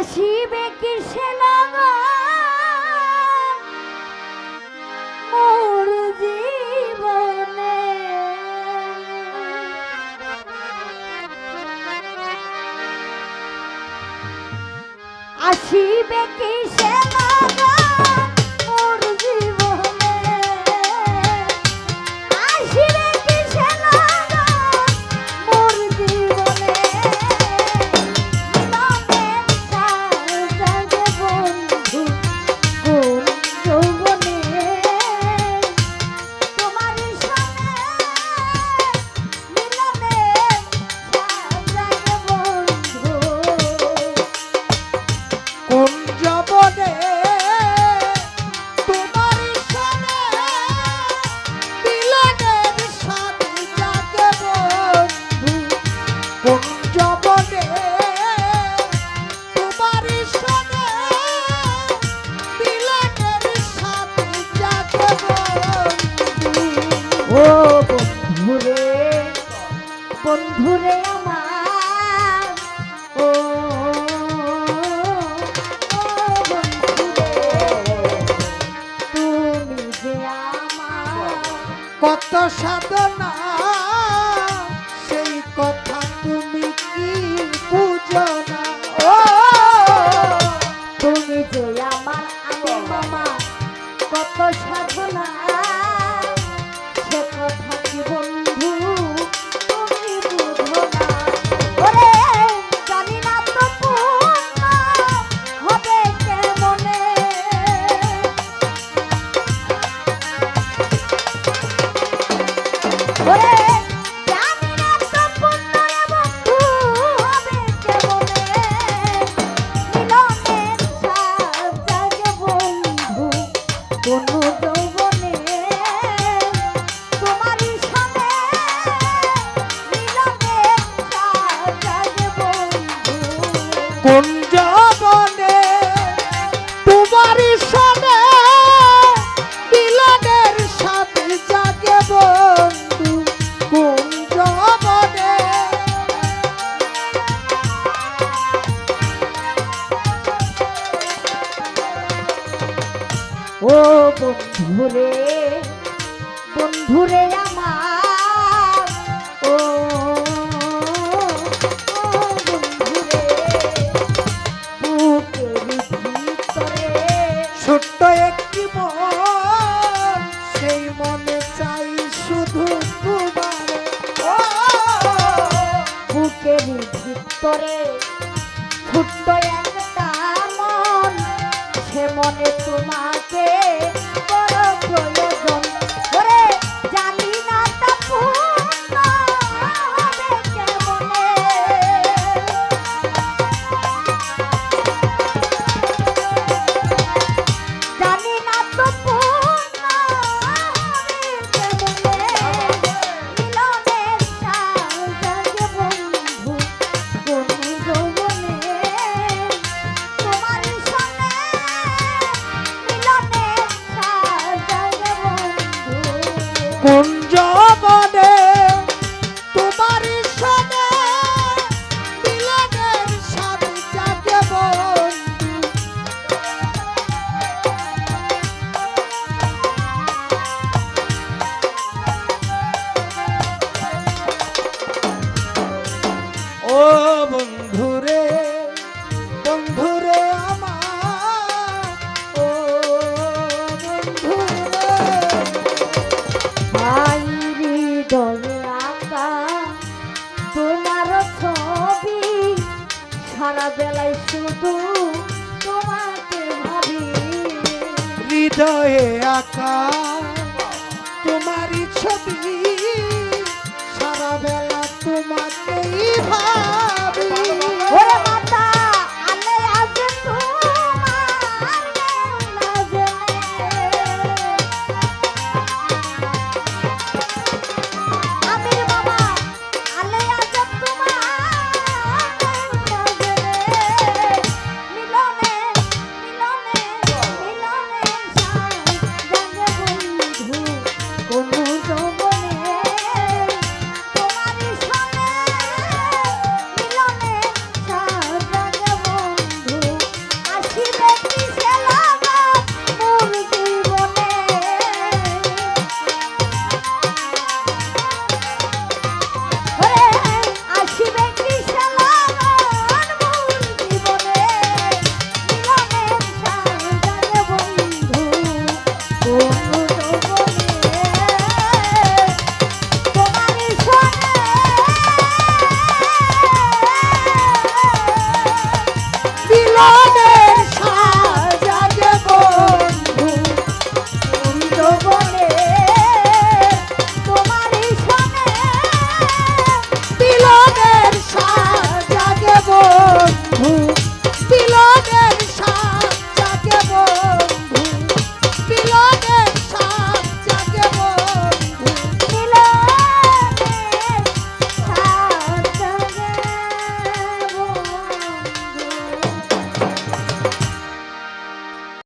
আসিবে কিসে লাগা মোর জীবনে। আসিবে কিসে লাগা এত সাধনা কোন জগনে তোমারই সনে মিলনের সাথে জাগে বন্ধু? কোন জগনে ও বন্ধুরে বন্ধুরে আমার অন্তরে ছোট্ট একটা মন সে মনে তোমাকে তোমার ছবি বেলায় হৃদয়ে আঁকা তোমারই ছবি সারা বেলা তোমাকেই